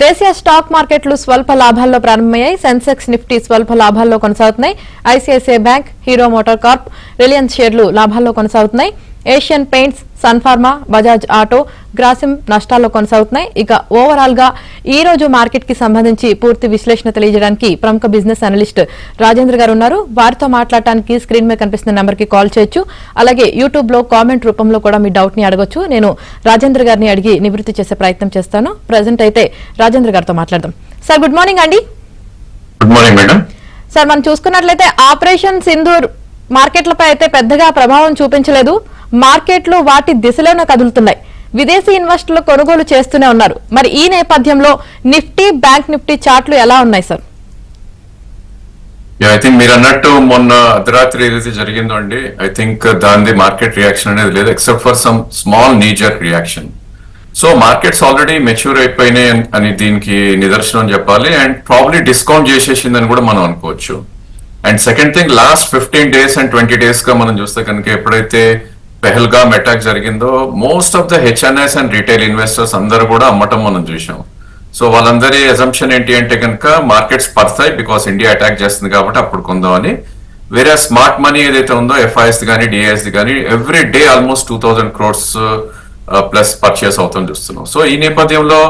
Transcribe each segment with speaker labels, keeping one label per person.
Speaker 1: దేశీయ స్టాక్ మార్కెట్లు స్వల్ప లాభాల్లో ప్రారంభమయ్యాయి. సెన్సెక్స్ నిఫ్టీ స్వల్ప లాభాల్లో కొనసాగుతున్నాయి. ICICI bank Hero Motor Corp Reliance షేర్లు లాభాల్లో కొనసాగుతున్నాయి. Asian Paints Sun Pharma Bajaj Auto Grasim నష్టాల్లో కొనసాగుతున్నాయి. ఇక ఓవరాల్గా ఈ రోజు మార్కెట్కి సంబంధించి పూర్తి విశ్లేషణ తెలియజేయడానికి ప్రముఖ బిజినెస్ అనలిస్ట్ రాజేంద్ర గారు ఉన్నారు. వారితో మాట్లాడటానికి స్క్రీన్ మీద కనిపిస్తున్న నెంబర్కి కాల్ చేయొచ్చు. అలాగే యూట్యూబ్లో కామెంట్ రూపంలో కూడా మీ డౌట్ని అడగొచ్చు. నేను రాజేంద్ర గారిని అడిగి నివృత్తి చేసే ప్రయత్నం చేస్తాను. ప్రజెంట్ అయితే రాజేంద్ర గారితో మాట్లాడదాం. సార్ గుడ్ మార్నింగ్ అండి.
Speaker 2: Good morning madam.
Speaker 1: సార్ మనం చూసుకున్నట్లయితే ఆపరేషన్ సింధూర్ మార్కెట్లపై అయితే పెద్దగా ప్రభావం చూపించలేదు. మార్కెట్లు వాటి దిశలోనే కదులుతున్నాయి. విదేశీ ఇన్వెస్టర్లు కొనుగోలు చేస్తూనే ఉన్నారు. మరి ఈ నేపథ్యంలో నిఫ్టీ బ్యాంక్ నిఫ్టీ చార్ట్లు ఎలా ఉన్నాయి సార్?
Speaker 2: ఐ థింక్ మీరు అన్నట్టు మొన్న అర్ధరాత్రి ఏదైతే జరిగిందో అండి ఐ థింక్ దాని మార్కెట్ రియాక్షన్ అనేది లేదు except for some small nature reaction so markets already mature అయిపోయినాయి అని- అని దీనికి నిదర్శనం చెప్పాలి అండ్ ప్రాబ్లీ డిస్కౌంట్ చేసేసిందని కూడా మనం అనుకోవచ్చు. And second thing last fifteen days and twenty డేస్గా మనం చూస్తే కనుక ఎప్పుడైతే పెహల్గామ్ అటాక్ జరిగిందో most of the HNS and retail investors అందరూ కూడా అమ్మటం మనం చూసాం సో వాళ్ళందరి అజంప్షన్ ఏంటి అంటే కనుక మార్కెట్స్ పడతాయి బికాస్ ఇండియా అటాక్ చేస్తుంది కాబట్టి అప్పుడు కొందామని వేరే స్మార్ట్ మనీ ఏదైతే ఉందో ఎఫ్ఐఎస్ కానీ డిఐఎస్ కానీ every day almost two thousand crores plus purchase అవుతాం చూస్తున్నాం. సో ఈ నేపథ్యంలో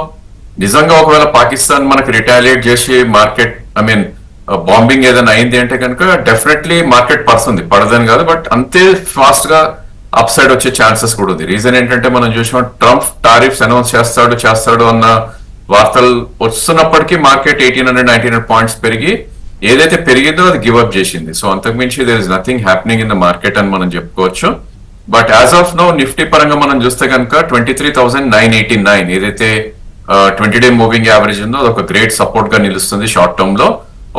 Speaker 2: నిజంగా ఒకవేళ పాకిస్తాన్ మనకి రిటాలియేట్ చేసి మార్కెట్ ఐ మీన్ బాంబింగ్ ఏదైనా అయింది అంటే కనుక డెఫినెట్లీ మార్కెట్ పడుతుంది. పడదని కాదు బట్ అంతే ఫాస్ట్గా అప్ సైడ్ వచ్చే ఛాన్సెస్ కూడా ఉంది. రీజన్ ఏంటంటే మనం చూసాం ట్రంప్ టారిఫ్స్ అనౌన్స్ చేస్తాడు చేస్తాడు అన్న వార్తలు వస్తున్నప్పటికీ market eighteen hundred nineteen hundred points పెరిగి ఏదైతే పెరిగిందో అది గివ్ అప్ చేసింది. సో అంతకుమించి there is nothing happening in the market అని మనం చెప్పుకోవచ్చు. But as of now Nifty పరంగా మనం చూస్తే కనుక twenty three thousand nine eighty nine ఏదైతే ట్వంటీ డే మూవింగ్ యావరేజ్ ఉందో అది ఒక గ్రేట్ సపోర్ట్గా నిలుస్తుంది షార్ట్ టర్మ్లో.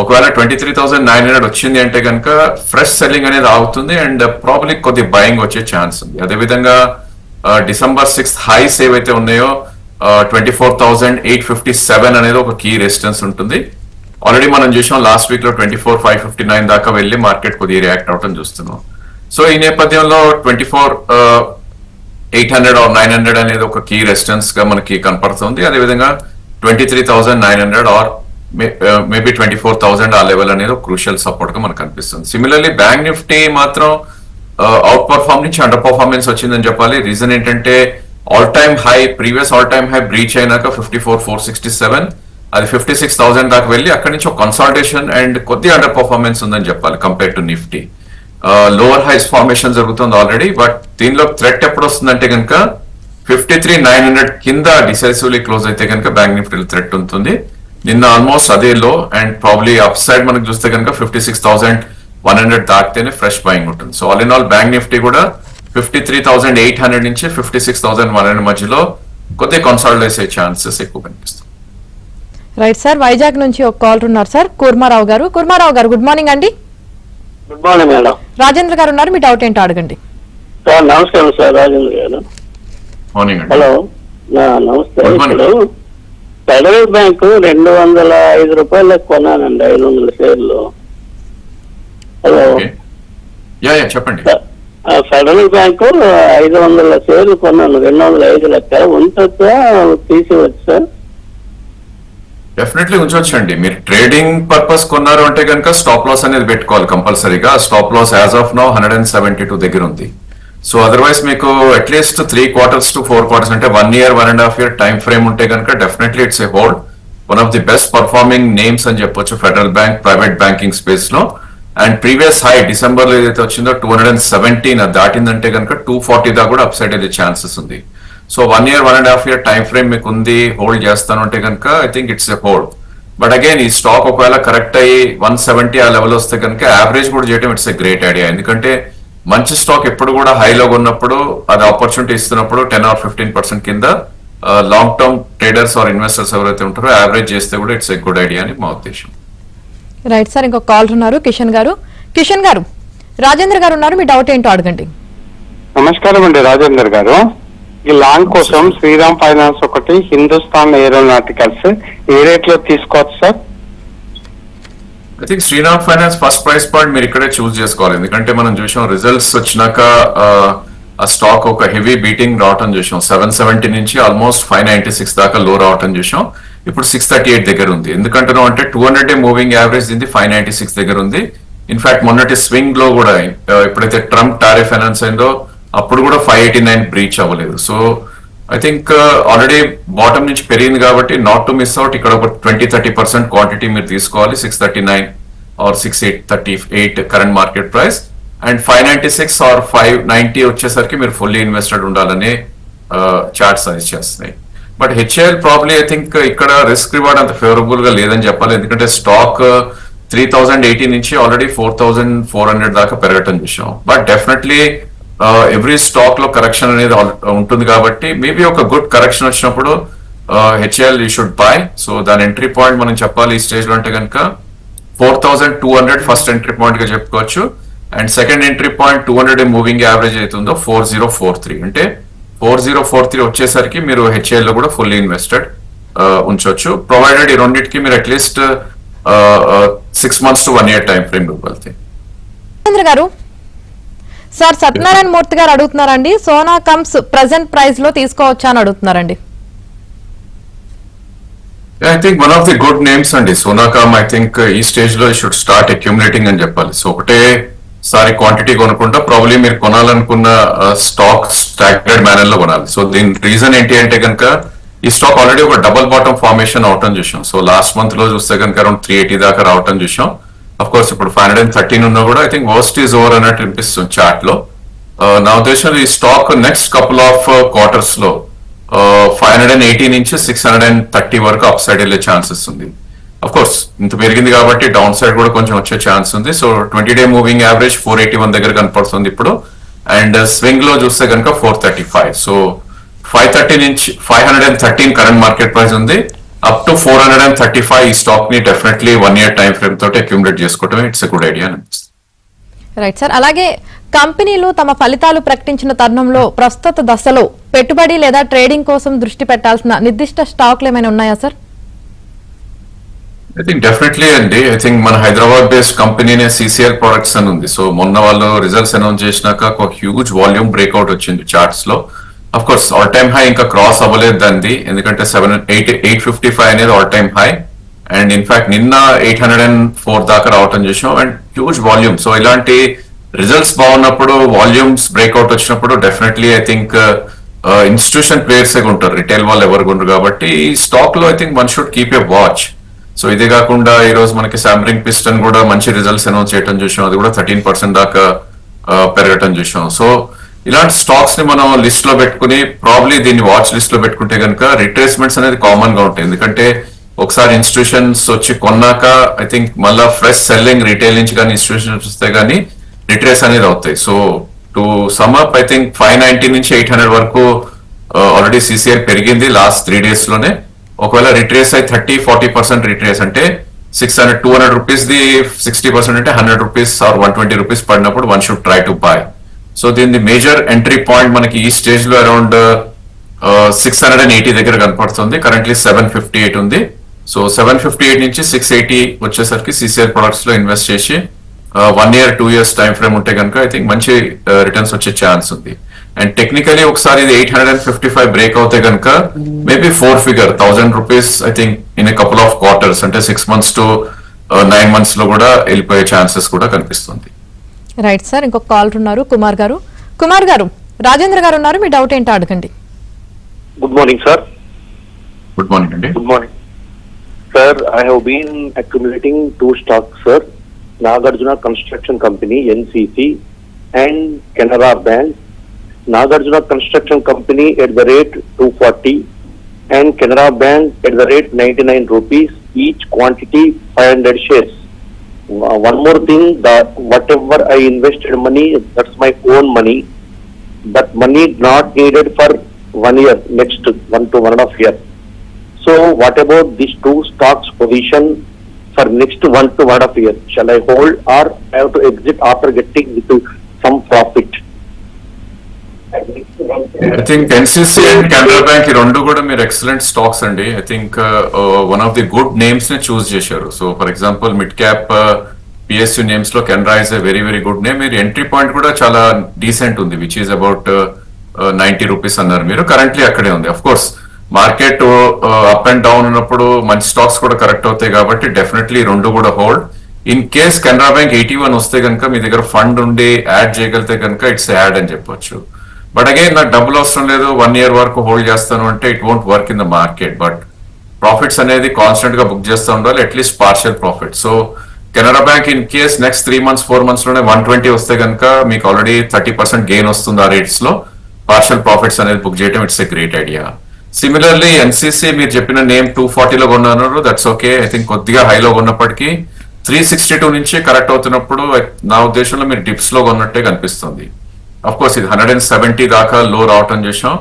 Speaker 2: ఒకవేళ twenty three thousand nine hundred వచ్చింది అంటే కనుక ఫ్రెష్ సెల్లింగ్ అనేది ఆగుతుంది అండ్ ప్రాబ్లీ కొద్ది బయింగ్ వచ్చే ఛాన్స్ ఉంది. అదేవిధంగా డిసెంబర్ సిక్స్త్ హైస్ ఏవైతే ఉన్నాయో twenty four thousand eight fifty seven అనేది ఒక కీ రెసిస్టెన్స్ ఉంటుంది. ఆల్రెడీ మనం చూసాం లాస్ట్ వీక్లో twenty four five fifty nine దాకా వెళ్ళి మార్కెట్ కొద్దిగా రియాక్ట్ అవటం చూస్తున్నాం. సో ఈ నేపథ్యంలో twenty four eight hundred or nine hundred అనేది ఒక కీ రెసిస్టెన్స్గా మనకి కనపడుతుంది. అదేవిధంగా twenty three thousand nine hundred or maybe twenty four thousand ఆ లెవెల్ అనేది ఒక క్రూషియల్ సపోర్ట్గా మనకు కనిపిస్తుంది సిమిలర్లీ బ్యాంక్ నిఫ్టీ మాత్రం అవుట్ పర్ఫార్మ్ నుంచి అండర్ పర్ఫార్మెన్స్ వచ్చిందని చెప్పాలి. రీజన్ ఏంటంటే all time high previous all time high breach అయినాక fifty four four sixty seven అది ఫిఫ్టీ సిక్స్ థౌసండ్ దాకా వెళ్ళి అక్కడి నుంచి ఒక కన్సల్టేషన్ అండ్ కొద్ది అండర్ పర్ఫార్మెన్స్ ఉందని చెప్పాలి compare to Nifty lower highs formation జరుగుతుంది ఆల్రెడీ బట్ దీనిలో థ్రెట్ ఎప్పుడు వస్తుందంటే కనుక ఫిఫ్టీ త్రీ నైన్ హండ్రెడ్ కింద డిసైసివ్లీ క్లోజ్ అయితే కనుక బ్యాంక్ నిఫ్టీ థ్రెట్ ఉంటుంది. నిన్న ఆల్మోస్ట్ అదే లో అండ్ ప్రాబ్లీ అప్ సైడ్ మనకు చూస్తే కనుక fifty six thousand one hundred దాటితేనే fresh buying ఉంటుంది. So all in all bank Nifty కూడా fifty three thousand eight hundred నుంచి fifty six thousand one hundred మధ్యలో కొద్దిగా కన్సాల్టైజ్ అయ్యే ఛాన్సెస్ ఎక్కువ కనిపిస్తుంది
Speaker 1: రైట్ సార్ వైజాగ్ నుంచి ఒక కాల్ ఉన్నారు సార్ కూర్మారావు గారు. కూర్మారావు గారు గుడ్ మార్నింగ్ అండి.
Speaker 3: గుడ్ మార్నింగ్ మేడం
Speaker 1: రాజేంద్ర గారు ఉన్నారు. మీ డౌట్ ఏంటో అడగండి.
Speaker 3: సార్ నమస్కారం సార్. రాజేంద్ర గారు.
Speaker 2: మార్నింగ్ అండి.
Speaker 3: హలో నమస్తే. ఫెడరల్ బ్యాంకు రెండు వందల ఐదు రూపాయలకు కొన్నానండి ఐదు వందల షేర్లు. హలో
Speaker 2: చెప్పండి.
Speaker 3: ఫెడరల్ బ్యాంకు ఐదు వందల షేర్లు కొన్నాను రెండు వందల ఐదు లెక్క. ఉంటుందా? తీసివచ్చు సార్
Speaker 2: డెఫినెట్లీ ఉంచవచ్చండి మీరు ట్రేడింగ్ పర్పస్ కొన్నారు అంటే కనుక స్టాప్ లాస్ అనేది పెట్టుకోవాలి కంపల్సరీగా. Stop loss as of now hundred and seventy two దగ్గర ఉంది. సో అదర్వైజ్ మీకు at least three quarters to four quarters అంటే one year one and half year time frame ఉంటే కనుక definitely it's a hold one of the best performing names అని చెప్పొచ్చు federal bank private banking స్పేస్లో. And previous high డిసెంబర్లో ఏదైతే వచ్చిందో two hundred and seventeen దాటిందంటే కనుక టూ ఫార్టీ దా కూడా అప్సైడ్ అయ్యే ఛాన్సెస్ ఉంది. So one year one and half year time frame మీకు ఉంది హోల్డ్ చేస్తాను అంటే కనుక I think it's a hold but again ఈ స్టాక్ ఒకవేళ కరెక్ట్ అయ్యి వన్ సెవెంటీ ఆ లెవెల్ వస్తే కనుక యావరేజ్ కూడా చేయడం ఇట్స్ ఎ గ్రేట్ ఐడియా ఎందుకంటే మంచి స్టాక్ ఎప్పుడు కూడా హైలో ఉన్నప్పుడు అది ఆపర్చునిటీ ఇస్తున్నప్పుడు టెన్ ఆర్ ఫిఫ్టీన్ పర్సెంట్ కింద long term traders or investors ఎవరైతే ఉంటారో యావరేజ్ చేస్తే కూడా ఇట్స్ ఎ గుడ్ ఐడియా అని మా ఉద్దేశం.
Speaker 1: రైట్ సార్ ఇంకొక కాల్ ఉన్నారు కిషన్ గారు. కిషన్ గారు రాజేంద్ర గారు ఉన్నారు మీ డౌట్ ఏంటో అడగండి.
Speaker 4: నమస్కారం అండి రాజేందర్ గారు. ఈ లాంగ్ కోసం శ్రీరామ్ ఫైనాన్స్ ఒకటి హిందుస్థాన్ ఏరోనాటికల్స్ ఏ రేట్లో తీసుకోవచ్చు sir
Speaker 2: I think Shriram finance first price point మీరు ఇక్కడే చూస్ చేసుకోవాలి. ఎందుకంటే మనం చూసాం రిజల్ట్స్ వచ్చినాక ఆ, స్టాక్ ఒక హెవీ బీటింగ్ రావటం చూసాం. సెవెన్ సెవెంటీ నుంచి ఆల్మోస్ట్ ఫైవ్ నైన్టీ సిక్స్ దాకా లో రావటం చూసాం. ఇప్పుడు సిక్స్ థర్టీ ఎయిట్ దగ్గర ఉంది. ఎందుకంటున్నాం అంటే two hundred day moving average దీన్ని ఫైవ్ నైన్టీ సిక్స్ దగ్గర ఉంది. ఇన్ఫాక్ట్ మొన్నటి స్వింగ్లో కూడా ఎప్పుడైతే ట్రంప్ టారిఫ్ ఫైనాన్స్ అయిందో అప్పుడు కూడా ఫైవ్ ఎయిటీ నైన్ బ్రీచ్ అవ్వలేదు. So I think already bottom నుంచి పెరిగింది కాబట్టి నాట్ టు మిస్ అవుట్ ఇక్కడ ఒక ట్వంటీ థర్టీ పర్సెంట్ క్వాంటిటీ మీరు తీసుకోవాలి. Six thirty nine or six eight thirty eight current market price and five ninety six or five ninety వచ్చేసరికి మీరు fully invested ఉండాలని చార్ట్ సజెస్ట్ చేస్తున్నాయి. But HIL probably I think ఇక్కడ risk reward అంత ఫేవరబుల్గా లేదని చెప్పాలి. ఎందుకంటే స్టాక్ త్రీ థౌసండ్ ఎయిటీ నుంచి already four thousand four hundred దాకా పెరగటం చూసాం. బట్ డెఫినెట్లీ ఎవ్రీ స్టాక్లో కరెక్షన్ అనేది ఉంటుంది కాబట్టి మేబీ ఒక గుడ్ కరెక్షన్ వచ్చినప్పుడు HAL you should buy so దాని ఎంట్రీ పాయింట్ మనం చెప్పాలి ఈ స్టేజ్లో అంటే కనుక four thousand two hundred first entry పాయింట్గా చెప్పుకోవచ్చు. And second entry point two hundred moving average అవుతుందో ఫోర్ జీరో ఫోర్ త్రీ అంటే ఫోర్ జీరో ఫోర్ త్రీ వచ్చేసరికి మీరు హెచ్ఏఎల్లో కూడా ఫుల్లీ ఇన్వెస్టెడ్ ఉంచవచ్చు ప్రొవైడెడ్ ఈ రెండింటికి మీరు at least six months to one year time frame
Speaker 1: ఇవ్వాలి గారు సార్ సత్యనారాయణ మూర్తి గారు అడుగుతున్నారండి. సోనా కమ్స్ ప్రెసెంట్ ప్రైస్లో తీసుకోవచ్చా అని అడుగుతున్నారండి.
Speaker 2: I think one of the good names అండి. సోనాకామ్ ఐ థింక్ ఈ స్టేజ్లో షుడ్ స్టార్ట్ అక్యూములేటింగ్ అని చెప్పాలి. సో ఒకటే సారి క్వాంటిటీ కొనుక్కుంటా ప్రాబ్లీ మీరు కొనాలనుకున్న స్టాక్ స్టాగ్నెడ్ మేనర్లో కొనాలి. సో దీని రీజన్ ఏంటి అంటే కనుక ఈ స్టాక్ ఆల్రెడీ ఒక డబుల్ బాటమ్ ఫార్మేషన్ అవటం చూసాం. సో లాస్ట్ మంత్లో చూస్తే కనుక అరౌండ్ త్రీ ఎయిటీ దాకా రావటం చూసాం. అఫ్ కోర్స్ ఇప్పుడు ఫైవ్ హండ్రెడ్ అండ్ థర్టీన్ ఉన్నా కూడా I think worst is over అన్నట్టు అనిపిస్తుంది చార్ట్ uh, uh, లో నా ఉద్దేశంలో ఈ స్టాక్ నెక్స్ట్ కపుల్ ఆఫ్ క్వార్టర్స్లో ఫైవ్ హండ్రెడ్ అండ్ ఎయిటీ నుంచి సిక్స్ హండ్రెడ్ అండ్ థర్టీ వరకు అప్ సైడ్ వెళ్ళే ఛాన్సెస్ ఉంది. అఫ్ కోర్స్ ఇంత పెరిగింది కాబట్టి డౌన్ సైడ్ కూడా కొంచెం వచ్చే ఛాన్స్ ఉంది. So twenty day moving average four eighty one దగ్గర కనపడుతుంది ఇప్పుడు. అండ్ స్వింగ్ uh, లో చూస్తే కనుక four thirty five so five thirty నుంచి five hundred and thirteen current market price ఉంది. Up to four hundred and thirty five ఈ స్టాక్ని definitely one year time frame తోటి అక్యూములేట్ చేసుకోవడం ఇట్స్ ఎ గుడ్ ఐడియా అనిపిస్తుంది.
Speaker 1: Right sir అలాగే కంపెనీలు తమ ఫలితాలు ప్రకటించిన తరుణంలో ప్రస్తుత దశలో పెట్టుబడి లేదా ట్రేడింగ్ కోసం దృష్టి పెట్టాల్సిన నిర్దిష్ట స్టాక్లు ఏమైనా ఉన్నాయా సార్
Speaker 2: ఐ థింక్ డెఫినెట్లీ అండి. ఐ థింక్ మన హైదరాబాద్ బేస్డ్ కంపెనీనే సిసిఎల్ ప్రొడక్ట్స్ అని ఉంది. సో మొన్న వాళ్ళు రిజల్ట్స్ అనౌన్స్ చేసినాక ఒక హ్యూజ్ వాల్యూమ్ బ్రేక్అవుట్ వచ్చింది చార్ట్స్లో. Of course all time high ఇంకా క్రాస్ అవ్వలేదు దానిది ఎందుకంటే seven eight eight fifty five అనేది all time high and in fact నిన్న ఎయిట్ హండ్రెడ్ అండ్ ఫోర్ దాకా రావటం చేసాం. అండ్ హ్యూజ్ వాల్యూమ్ సో ఇలాంటి రిజల్ట్స్ బాగున్నప్పుడు వాల్యూమ్స్ బ్రేక్అవుట్ వచ్చినప్పుడు definitely I think institution players ఉంటారు రిటైల్ వాళ్ళు ఎవరు ఉండరు కాబట్టి ఈ స్టాక్లో I think one should keep a watch so ఇదే కాకుండా ఈ రోజు మనకి శాంబ్రింగ్ పిస్టన్ కూడా మంచి రిజల్ట్స్ అనౌన్స్ చేయడం చూసాం. అది కూడా థర్టీన్ పర్సెంట్ దాకా uh, పెరగటం చూసాం. సో ఇలాంటి స్టాక్స్ని మనం లిస్ట్లో పెట్టుకుని ప్రాబ్లీ దీన్ని వాచ్ లిస్ట్లో పెట్టుకుంటే కనుక రిట్రేస్మెంట్స్ అనేది కామన్గా ఉంటాయి. ఎందుకంటే ఒకసారి ఇన్స్టిట్యూషన్స్ వచ్చి కొన్నాక ఐ థింక్ మళ్ళా ఫ్రెష్ సెల్లింగ్ రిటైల్ నుంచి కానీ ఇన్స్టిట్యూషన్స్ వస్తే కానీ రిట్రేస్ అనేది అవుతాయి. So to sum up I think five ninety నుంచి ఎయిట్ హండ్రెడ్ వరకు uh, ఆల్రెడీ సిసిఆర్ పెరిగింది లాస్ట్ త్రీ డేస్లోనే. ఒకవేళ రిట్రేస్ అయి థర్టీ ఫార్టీ పర్సెంట్ రిట్రేస్ అంటే six hundred two hundred rupees the sixty percent అంటే hundred rupees or one twenty rupees పడినప్పుడు one should try to buy so దీని major entry point మనకి ఈ స్టేజ్లో around six hundred and eighty దగ్గర కనపడుతుంది. Currently seven fifty eight ఉంది. So seven fifty eight నుంచి సిక్స్ ఎయిటీ వచ్చేసరికి సిసిఆర్ ప్రొడక్ట్స్లో ఇన్వెస్ట్ చేసి one year two years time frame ఉంటే కనుక ఐ థింక్ మంచి uh, రిటర్న్స్ వచ్చే ఛాన్స్ ఉంది. అండ్ టెక్నికలీ ఒకసారి ఇది eight hundred and fifty five break అవుతే కనుక maybe four figure thousand rupees I think in a couple of quarters అంటే సిక్స్ మంత్స్ టు నైన్ మంత్స్లో కూడా వెళ్ళిపోయే ఛాన్సెస్ కూడా కనిపిస్తుంది.
Speaker 1: రైట్ సార్ ఇంకొక కాల్ ఉన్నారు. కుమార్ గారు. కుమార్ గారు రాజేంద్ర గారు ఉన్నారు. మీ డౌట్ ఏంటో అడగండి.
Speaker 5: Good morning sir
Speaker 2: good morning అండి.
Speaker 5: Good morning sir I have been accumulating two stock sir Nagarjuna Construction Company NCC and Canara Bank Nagarjuna Construction Company at the rate two forty and Canara Bank at the rate ninety nine rupees each quantity five hundred shares Uh, one more thing, that whatever I invested money, that's my own money. That money not needed for one year, next one to one and a half year. So what about these two stocks position for next one to one and a half year? Shall I hold or I have to exit after getting some profit?
Speaker 2: I think NCC and Canara Bank ఈ రెండు కూడా మీరు excellent stocks అండి. I think one of the good నేమ్స్ని choose చేశారు. So for example mid cap PSU నేమ్స్లో Canara is a very very good name మీరు entry point కూడా చాలా decent ఉంది which is about ninety rupees అన్నారు మీరు. కరెంట్లీ అక్కడే ఉంది. Of course market up and down ఉన్నప్పుడు మంచి స్టాక్స్ కూడా కరెక్ట్ అవుతాయి కాబట్టి డెఫినెట్లీ రెండు కూడా hold in case Canara Bank eighty one వస్తే కనుక మీ దగ్గర ఫండ్ ఉండి యాడ్ చేయగలిగితే కనుక ఇట్స్ యాడ్ అని చెప్పొచ్చు. బట్ అగైన్ నాకు డబ్బులు అవసరం లేదు. వన్ ఇయర్ వరకు హోల్డ్ చేస్తాను అంటే it won't work in the market but profits అనేది కాన్స్టెంట్గా బుక్ చేస్తూ ఉండాలి. At least partial profit so Canara bank in case next three months four మంత్స్లోనే one twenty వస్తే కనుక మీకు ఆల్రెడీ థర్టీ పర్సెంట్ గెయిన్ వస్తుంది ఆ రేట్స్లో. పార్షియల్ ప్రాఫిట్స్ అనేది బుక్ చేయడం it's a great idea similarly NCC మీరు చెప్పిన నేమ్ టూ ఫార్టీలో కొన్నారు దట్స్ ఓకే ఐ థింక్ కొద్దిగా హైలో ఉన్నప్పటికీ త్రీ సిక్స్టీ టూ నుంచి కరెక్ట్ అవుతున్నప్పుడు నా ఉద్దేశంలో మీరు డిప్స్లో కొన్నట్టే కనిపిస్తుంది. అఫ్ కోర్స్ ఇది హండ్రెడ్ అండ్ సెవెంటీ దాకా లో రావటం చేసాం.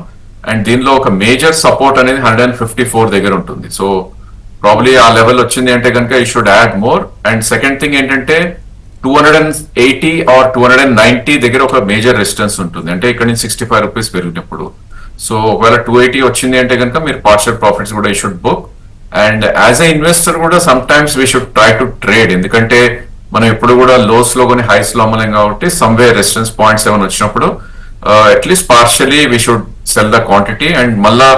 Speaker 2: అండ్ దీనిలో ఒక మేజర్ సపోర్ట్ అనేది హండ్రెడ్ అండ్ ఫిఫ్టీ ఫోర్ దగ్గర ఉంటుంది. సో ప్రాబ్లీ ఆ లెవెల్ వచ్చింది అంటే కనుక we should add more and second thing ఏంటంటే two hundred and eighty or two hundred and ninety దగ్గర ఒక మేజర్ రెసిస్టెన్స్ ఉంటుంది. అంటే ఇక్కడ నుంచి సిక్స్టీ ఫైవ్ రూపీస్ పెరిగినప్పుడు. సో ఒకవేళ టూ ఎయిటీ వచ్చింది అంటే కనుక మీరు పార్షల్ ప్రాఫిట్స్ కూడా we should book and as a investor కూడా sometimes we should try to trade ఎందుకంటే మనం ఎప్పుడు కూడా లోస్లో కొన్ని హైస్లో అమ్మలేం కాబట్టి సమ్వే రెసిస్టెన్స్ పాయింట్స్ ఏమైనా వచ్చినప్పుడు at least partially we should sell the quantity and మళ్ళా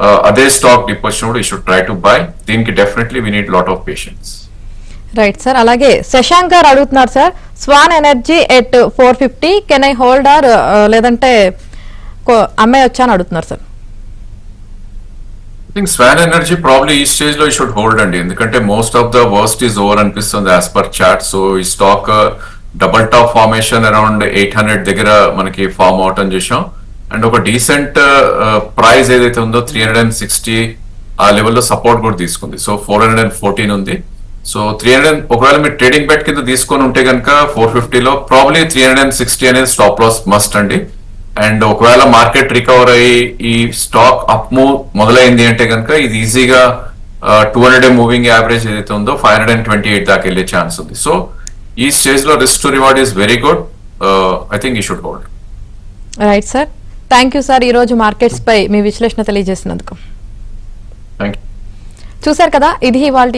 Speaker 2: uh, అదే స్టాక్ డిప్ వచ్చినప్పుడు you should try to buy దీనికి definitely we need lot of patience
Speaker 1: right sir అలాగే శశాంక్ గారు అడుగుతున్నారు sir Swan Energy at four fifty can I hold or లేదంటే అమ్మాయి అమ్మేయొచ్చా అని అడుగుతున్నారు sir
Speaker 2: think Swan Energy probably ఈ స్టేజ్లో షుడ్ హోల్డ్ అండి. ఎందుకంటే most of the worst is over అనిపిస్తుంది యాజ్ పర్ చాట్ సో ఈ stock double top formation around eight hundred దగ్గర మనకి ఫార్మ్ అని చూసాం అండ్ ఒక డీసెంట్ ప్రైస్ uh, uh, ఏదైతే ఉందో త్రీ హండ్రెడ్ అండ్ సిక్స్టీ ఆ లెవెల్లో సపోర్ట్ కూడా తీసుకుంది. So four hundred and fourteen ఉంది. సో త్రీ హండ్రెడ్ ఒకవేళ మీరు ట్రేడింగ్ బెట్ కింద తీసుకొని ఉంటే కనుక ఫోర్ ఫిఫ్టీలో probably three hundred and sixty అనేది స్టాప్ లాస్ మస్ట్ అండి. అండ్ ఒకవేళ మార్కెట్ రికవర్ అయ్యి ఈ స్టాక్ అప్ మూవ్ మొదలైంది అంటే కనుక ఇది ఈజీగా టూ హండ్రెడ్ మూవింగ్ యావరేజ్ ఏదైతే ఉందో five hundred and twenty eight దాకా వెళ్ళే ఛాన్స్ ఉంది. సో ఈ స్టేజ్లో risk to reward is very good I think we should hold
Speaker 1: right sir thank you sir ఈరోజు మార్కెట్స్ పై మీ విశ్లేషణ తెలియజేసినందుకు. చూశారు కదా? ఇది ఇవాళ